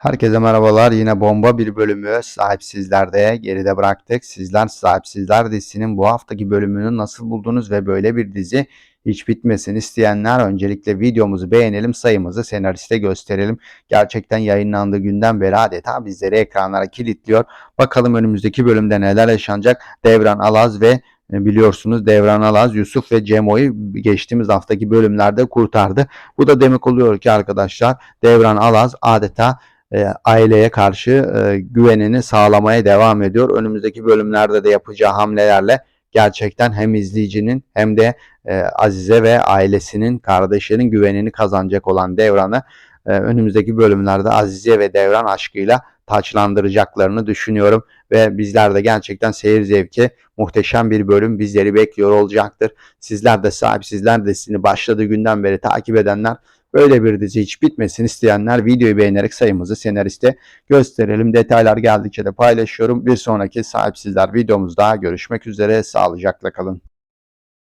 Herkese merhabalar. Yine bomba bir bölümü sahipsizlerde geride bıraktık. Sizler sahipsizler dizisinin bu haftaki bölümünü nasıl buldunuz ve böyle bir dizi hiç bitmesin isteyenler öncelikle videomuzu beğenelim, sayımızı senariste gösterelim. Gerçekten yayınlandığı günden beri adeta bizleri ekranlara kilitliyor. Bakalım önümüzdeki bölümde neler yaşanacak. Devran Alaz ve e, biliyorsunuz Devran Alaz, Yusuf ve Cemo'yu geçtiğimiz haftaki bölümlerde kurtardı. Bu da demek oluyor ki arkadaşlar Devran Alaz adeta e, aileye karşı e, güvenini sağlamaya devam ediyor. Önümüzdeki bölümlerde de yapacağı hamlelerle gerçekten hem izleyicinin hem de e, Azize ve ailesinin, kardeşlerinin güvenini kazanacak olan Devran'ı e, önümüzdeki bölümlerde Azize ve Devran aşkıyla taçlandıracaklarını düşünüyorum ve bizler de gerçekten seyir zevki muhteşem bir bölüm bizleri bekliyor olacaktır. Sizler de sahipsizler dizisini başladığı günden beri takip edenler Böyle bir dizi hiç bitmesin isteyenler videoyu beğenerek sayımızı senariste gösterelim. Detaylar geldikçe de paylaşıyorum. Bir sonraki sahipsizler videomuzda görüşmek üzere. Sağlıcakla kalın.